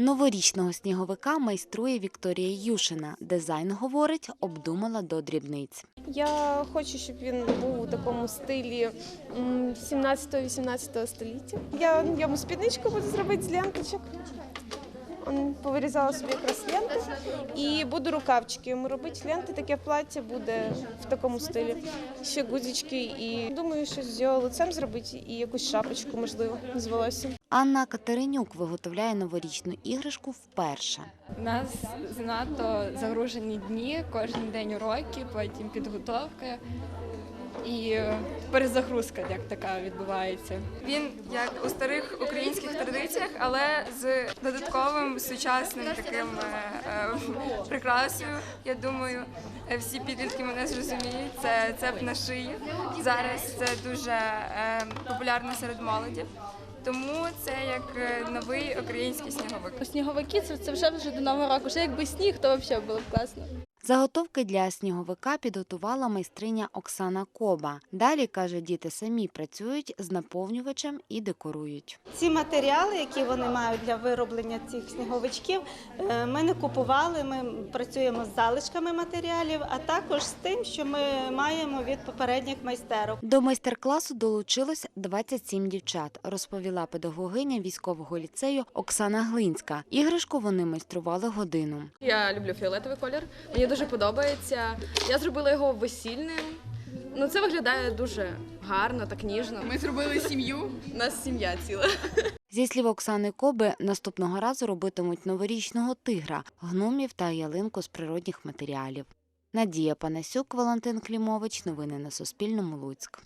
Новорічного сніговика майструє Вікторія Юшина. Дизайн, говорить, обдумала до дрібниць. Я хочу, щоб він був у такому стилі м, 17-18 століття. Я йому спідничку буду зробити з ленточок. Он Повирізала собі якраз ленти і буду рукавчики йому робити. Ленти таке плаття буде в такому стилі. Ще гудзички і думаю, що з його лицем зробити і якусь шапочку, можливо, з волоссям. Анна Катеринюк виготовляє новорічну іграшку вперше. У нас занадто загружені дні, кожен день уроки, потім підготовка і перезагрузка як така відбувається. Він як у старих українських традиціях, але з додатковим сучасним таким е, е, прикрасою. Я думаю, е, всі підлітки мене зрозуміють. Це цеп на шиї. Зараз це дуже е, популярно серед молоді. Тому це як е, новий український сніговик. Сніговики це, це вже вже до нового року. Ще якби сніг, то взагалі було б класно. Заготовки для сніговика підготувала майстриня Оксана Коба. Далі, каже, діти самі працюють з наповнювачем і декорують. Ці матеріали, які вони мають для вироблення цих сніговичків, е, ми не купували. Ми працюємо з залишками матеріалів, а також з тим, що ми маємо від попередніх майстерок. До майстер-класу долучилось 27 дівчат, розповіла педагогиня військового ліцею Оксана Глинська. Іграшку вони майстрували годину. Я люблю фіолетовий колір. Мені дуже подобається. Я зробила його весільним. Ну, це виглядає дуже гарно, так ніжно. Ми зробили сім'ю. У нас сім'я ціла. Зі слів Оксани Коби, наступного разу робитимуть новорічного тигра, гномів та ялинку з природних матеріалів. Надія Панасюк, Валентин Клімович. Новини на Суспільному. Луцьк.